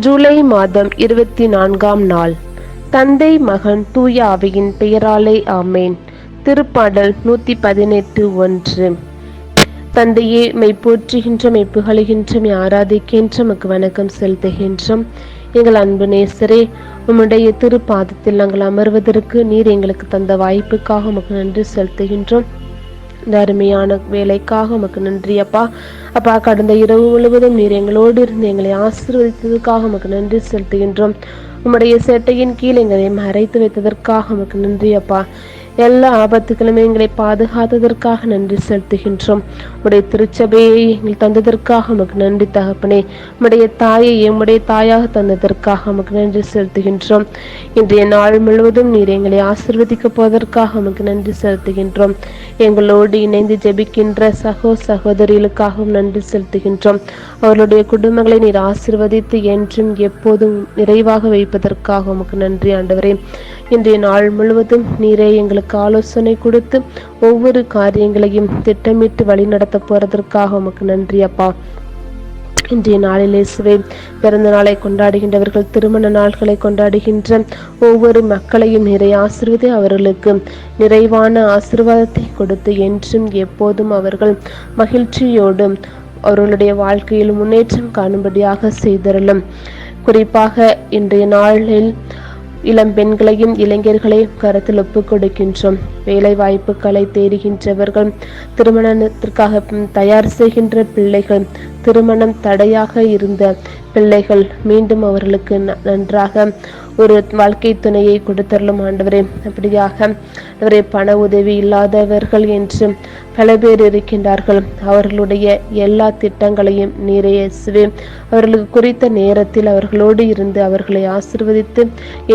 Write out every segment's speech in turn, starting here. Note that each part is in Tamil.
ஜூலை மாதம் இருபத்தி நான்காம் நாள். தந்தை மகன் தூய அவையின் பெயராலே ஆமேன். திருப்பாடல் நூத்தி பதினெட்டு ஒன்று. தந்தையே மெய் போற்றுகின்ற மெய் புகழுகின்ற மெய் ஆராதிக்கின்ற மக்கு வணக்கம் செலுத்துகின்றோம். எங்கள் அன்பு நேசரே உம்முடைய திருப்பாதத்தில் நாங்கள் அமர்வதற்கு நீர் எங்களுக்கு தந்த வாய்ப்புக்காக உமக்கு நன்றி செலுத்துகின்றோம். இந்த அருமையான வேலைக்காக உமக்கு நன்றி அப்பா. அப்பா கடந்த இரவு முழுவதும் நீர் எங்களோடு இருந்து எங்களை ஆசீர்வதித்ததுக்காக உமக்கு நன்றி செலுத்துகின்றோம். உம்முடைய சேட்டையின் கீழ் எங்களை மறைத்து வைத்ததற்காக உமக்கு நன்றி அப்பா. எல்லா ஆபத்துகளுமே எங்களை பாதுகாத்ததற்காக நன்றி செலுத்துகின்றோம். உடைய திருச்சபையை எங்கள் தந்ததற்காக உமக்கு நன்றி தகப்பனே. உடைய தாயை எம்முடைய தாயாக தந்ததற்காக உமக்கு நன்றி செலுத்துகின்றோம். இன்றைய நாள் முழுவதும் நீர் எங்களை ஆசிர்வதிக்க போவதற்காக உமக்கு நன்றி செலுத்துகின்றோம். எங்களோடு இணைந்து ஜெபிக்கின்ற சகோ சகோதரிகளுக்காகவும் நன்றி செலுத்துகின்றோம். அவர்களுடைய குடும்பங்களை நீர் ஆசிர்வதித்து என்றும் எப்போதும் நிறைவாக வைப்பதற்காக உமக்கு நன்றி ஆண்டவரே. இன்றைய நாள் முழுவதும் நீரே எங்களுக்கு எங்களுக்கு ஆலோசனை கொடுத்து ஒவ்வொரு காரியங்களையும் திட்டமிட்டு வழிநடத்த போறதற்காக உமக்கு நன்றி அப்பா. இன்றைய நாளில் இயேசுவே பிறந்த நாளை கொண்டாடுகின்றவர்கள் திருமண நாள்களை கொண்டாடுகின்ற ஒவ்வொரு மக்களையும் நிறைய ஆசிர்வதி அவர்களுக்கு. நிறைவான ஆசிர்வாதத்தை கொடுத்து என்றும் எப்போதும் அவர்கள் மகிழ்ச்சியோடு அவர்களுடைய வாழ்க்கையில் முன்னேற்றம் காணும்படியாக செய்தரலும் குறிப்பாக இன்றைய நாளில் இளம் பெண்களையும் இளைஞர்களையும் கருத்தில் ஒப்புக் கொடுக்கின்றோம். வேலை வாய்ப்புகளை தேடுகின்றவர்கள் திருமணத்திற்காக தயார் செய்கின்ற பிள்ளைகள் திருமணம் தடையாக இருந்த பிள்ளைகள் மீண்டும் அவர்களுக்கு நன்றாக ஒரு வாழ்க்கை துணையை கொடுத்தரலும் ஆண்டவரே. அப்படியாக அவரே பண உதவி இல்லாதவர்கள் என்று பல பேர் இருக்கின்றார்கள். அவர்களுடைய எல்லா திட்டங்களையும் நிறைவேசுவே அவர்களுக்கு குறித்த நேரத்தில் அவர்களோடு இருந்து அவர்களை ஆசிர்வதித்து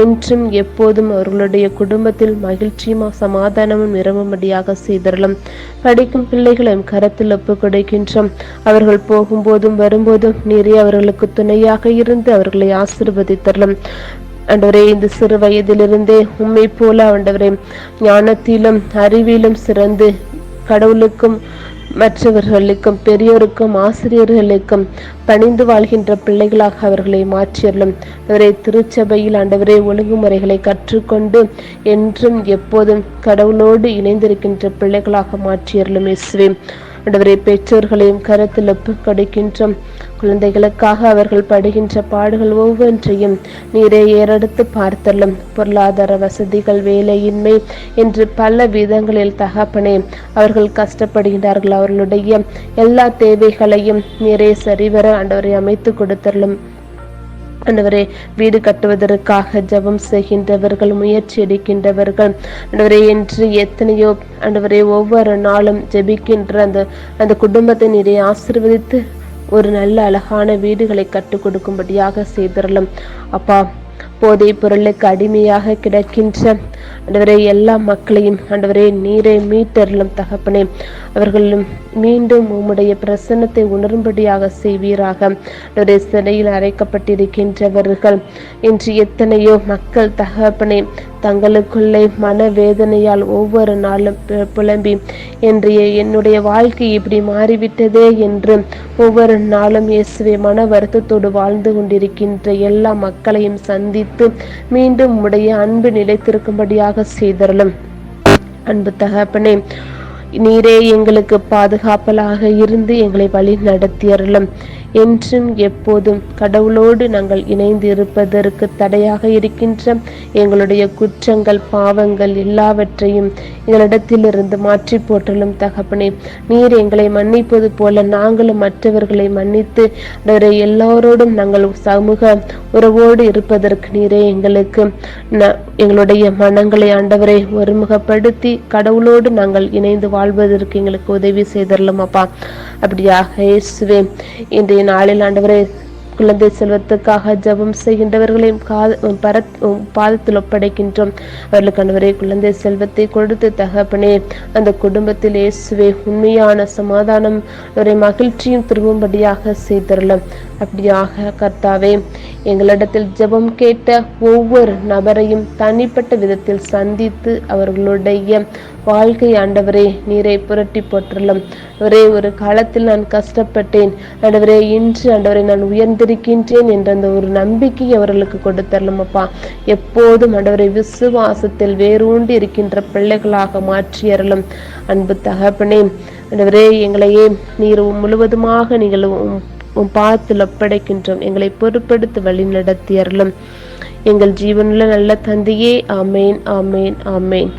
என்றும் எப்போதும் அவர்களுடைய குடும்பத்தில் மகிழ்ச்சியும் சமாதானமும் நிரம்பும்படியாக செய்தரலும் படிக்கும் பிள்ளைகளையும் கரத்தில் ஒப்பு கொடுக்கின்றோம். அவர்கள் போகும்போதும் வரும்போதும் நிறைய அவர்களுக்கு துணையாக இருந்து அவர்களை ஆசிர்வதித்தரலும் ஆண்டவரே இந்த சிறு வயதிலிருந்தே உண்மை போல ஆண்டவரே ஞானத்திலும் அறிவிலும் சிறந்து கடவுளுக்கும் மற்றவர்களுக்கும் பெரியோருக்கும் ஆசிரியர்களுக்கும் பணிந்து வாழ்கின்ற பிள்ளைகளாக அவர்களை மாற்றியறலும் அவரை திருச்சபையில் ஆண்டவரே ஒழுங்குமுறைகளை கற்றுக்கொண்டு என்றும் எப்போதும் கடவுளோடு இணைந்திருக்கின்ற பிள்ளைகளாக மாற்றியறலும் இஸ்வே ஆண்டவரை பெற்றோர்களையும் கருத்தில் ஒப்புக்கொடுக்கின்றோம். குழந்தைகளுக்காக அவர்கள் படுகின்ற பாடுகள் ஒவ்வொன்றையும் நீரே ஏறெடுத்து பார்த்தலும். பொருளாதார வசதிகள் வேலையின்மை என்று பல விதங்களில் தகப்பனே அவர்கள் கஷ்டப்படுகின்றார்கள். அவர்களுடைய எல்லா தேவைகளையும் நீரே சரிவர ஆண்டவரை அமைத்து கொடுத்தரலும். ஆண்டவரே வீடு கட்டுவதற்காக ஜபம் செய்கின்றவர்கள் முயற்சி எடுக்கின்றவர்கள். ஆண்டவரே என்று எத்தனையோ ஆண்டவரே ஒவ்வொரு நாளும் ஜெபிக்கின்ற அந்த அந்த குடும்பத்தை நிறைய ஆசிர்வதித்து ஒரு நல்ல அழகான வீடுகளை கற்றுக் கொடுக்கும்படியாக செய்திடலாம். அப்பா போதை பொருளுக்கு அடிமையாக கிடக்கின்ற ஆண்டவரே எல்லா மக்களையும் ஆண்டவரே நீரை மீட்டருளும் தகப்பனே. அவர்களும் மீண்டும் உம்முடைய பிரசன்னத்தை உணரும்படியாக செய்வீராக. ஆண்டவரே சிறையில் அரைக்கப்பட்டிருக்கின்றவர்கள் இன்று எத்தனையோ மக்கள் தகப்பனே தங்களுக்குள்ளே மனவேதனையால் ஒவ்வொரு நாளும் புலம்பி இன்றைய என்னுடைய வாழ்க்கை இப்படி மாறிவிட்டதே என்று ஒவ்வொரு நாளும் இயேசுவை மன வருத்தத்தோடு வாழ்ந்து கொண்டிருக்கின்ற எல்லா மக்களையும் சந்தித்து மீண்டும் உடைய அன்பு நிலைத்திருக்கும்படியாக செய்தரலும் அன்பு தகப்பனே நீரே எங்களுக்கு பாதுகாப்பலாக இருந்து எங்களை வழி நடத்தியறலும் என்றும் எப்போதும் கடவுளோடு நாங்கள் இணைந்து இருப்பதற்கு தடையாக இருக்கின்ற எங்களுடைய குற்றங்கள் பாவங்கள் எல்லாவற்றையும் எங்களிடத்திலிருந்து மாற்றி போற்றலும் தகப்பனே. நீர் எங்களை மன்னிப்பது போல நாங்களும் மற்றவர்களை மன்னித்து எல்லோரோடும் நாங்கள் சமூக உறவோடு இருப்பதற்கு நீரே எங்களுக்கு எங்களுடைய மனங்களை ஆண்டவரை ஒருமுகப்படுத்தி கடவுளோடு நாங்கள் இணைந்து வாழ்வதற்கு எங்களுக்கு உதவி செய்தரலும் அப்பா. அப்படியாக இயேசுவே இன்றைய நாளில் ஆண்டவரை குழந்தை செல்வத்துக்காக ஜபம் செய்கின்றவர்களையும் பாதத்தில் ஒப்படைக்கின்றோம். அவர்களுக்கு அன்றுவரை குழந்தை செல்வத்தை கொடுத்து தகப்பனே அந்த குடும்பத்தில் இயேசுவே உண்மையான சமாதானம் அவரை மகிழ்ச்சியும் திரும்பும்படியாக செய்தரலாம். அப்படியாக கர்த்தாவே எங்களிடத்தில் ஜெபம் கேட்ட ஒவ்வொரு நபரையும் தனிப்பட்ட விதத்தில் சந்தித்து அவர்களுடைய வாழ்க்கை ஆண்டவரே நீரை புரட்டி போற்றலும். ஒரே ஒரு காலத்தில் நான் கஷ்டப்பட்டேன். ஆண்டவரே இன்று ஆண்டவரை நான் உயர்ந்திருக்கின்றேன் என்ற அந்த ஒரு நம்பிக்கை அவர்களுக்கு கொடுத்தரலாம் அப்பா. எப்போதும் ஆண்டவரை விசுவாசத்தில் வேரூண்டி இருக்கின்ற பிள்ளைகளாக மாற்றியறலும் அன்பு தகப்பனே. ஆண்டவரே எங்களையே நீர் முழுவதுமாக நீங்கள் உம் பாதத்தில் ஒப்படைக்கின்றோம். எங்களை பொறுப்படுத்தி வழி நடத்தியறலும் எங்கள் ஜீவனுள்ள நல்ல தந்தையே ஆமேன் ஆமேன் ஆமேன்.